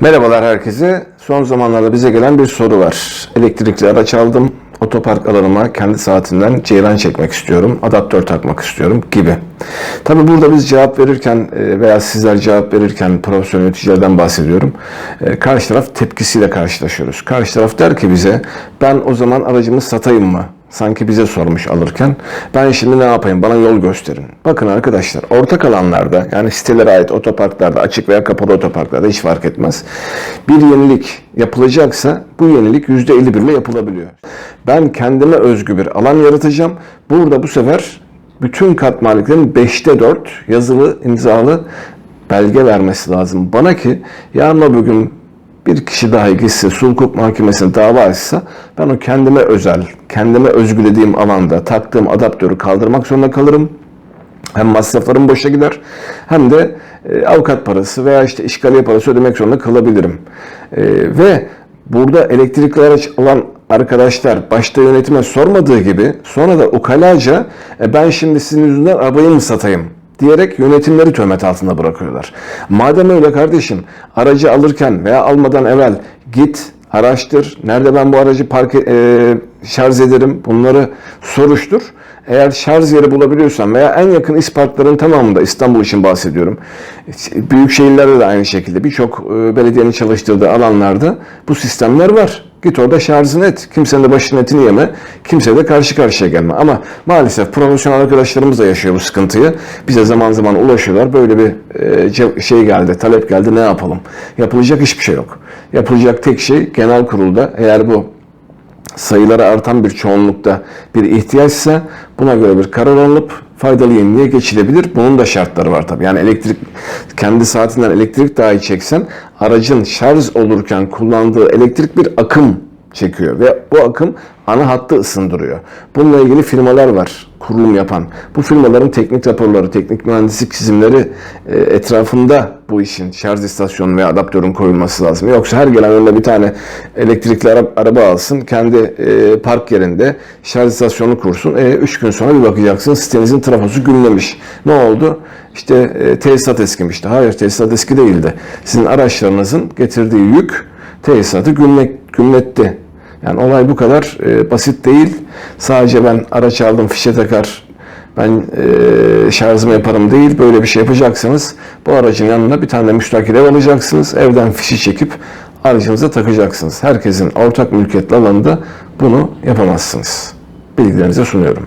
Merhabalar herkese. Son zamanlarda bize gelen bir soru var. Elektrikli araç aldım. Otopark alanıma kendi saatinden ceyran çekmek istiyorum. Adaptör takmak istiyorum gibi. Tabi burada biz cevap verirken e, veya sizler cevap verirken profesyonel yöneticilerden bahsediyorum. E, Karşı taraf tepkisiyle karşılaşıyoruz. Karşı taraf der ki bize ben o zaman aracımı satayım mı? Sanki bize sormuş alırken. Ben şimdi ne yapayım? Bana yol gösterin. Bakın arkadaşlar ortak alanlarda yani sitelere ait otoparklarda açık veya kapalı otoparklarda hiç fark etmez. Bir yenilik yapılacaksa bu yenilik %51 ile yapılabiliyor. Ben kendime özgü bir alan yaratacağım. Burada bu sefer bütün kat maliklerin 5'te 4 yazılı imzalı belge vermesi lazım. Bana ki yarın bugün bir kişi dahi gitse sulh hukuk mahkemesine dava açsa ben o kendime özel, kendime özgülediğim alanda taktığım adaptörü kaldırmak zorunda kalırım. Hem masraflarım boşa gider hem de e, avukat parası veya işte işgaliye parası ödemek zorunda kalabilirim. E, ve burada elektrikli araç alan arkadaşlar başta yönetime sormadığı gibi sonra da ukalaca e, ben şimdi sizin yüzünden arabayı mı satayım diyerek yönetimleri töhmet altında bırakıyorlar. Madem öyle kardeşim aracı alırken veya almadan evvel git araştır. Nerede ben bu aracı park e, şarj ederim bunları soruştur. Eğer şarj yeri bulabiliyorsan veya en yakın isparkların tamamında İstanbul için bahsediyorum. Büyük şehirlerde de aynı şekilde birçok e, belediyenin çalıştırdığı alanlarda bu sistemler var. Git orada şarjını et. Kimsenin de başının etini yeme. Kimse de karşı karşıya gelme. Ama maalesef profesyonel arkadaşlarımız da yaşıyor bu sıkıntıyı. Bize zaman zaman ulaşıyorlar. Böyle bir e, şey geldi, talep geldi. Ne yapalım? Yapılacak hiçbir şey yok. Yapılacak tek şey genel kurulda eğer bu sayıları artan bir çoğunlukta bir ihtiyaçsa buna göre bir karar alınıp faydalı yeniliğe geçilebilir. Bunun da şartları var tabii. Yani elektrik kendi saatinden elektrik dahi çeksen aracın şarj olurken kullandığı elektrik bir akım çekiyor ve bu akım ana hattı ısındırıyor. Bununla ilgili firmalar var kurulum yapan. Bu firmaların teknik raporları, teknik mühendislik çizimleri e, etrafında bu işin şarj istasyonu veya adaptörün koyulması lazım. Yoksa her gelen önüne bir tane elektrikli ara, araba alsın, kendi e, park yerinde şarj istasyonunu kursun. 3 gün sonra bir bakacaksın sitenizin trafosu güllemiş. Ne oldu? İşte e, tesisat eskimişti. Hayır tesisat eski değildi. Sizin araçlarınızın getirdiği yük tesisatı gülmek, gülletti. Yani olay bu kadar e, basit değil. Sadece ben araç aldım fişe takar ben e, şarjımı yaparım değil. Böyle bir şey yapacaksanız bu aracın yanına bir tane müstakil ev alacaksınız. Evden fişi çekip aracınıza takacaksınız. Herkesin ortak mülkiyetli alanında bunu yapamazsınız. Bilgilerinize sunuyorum.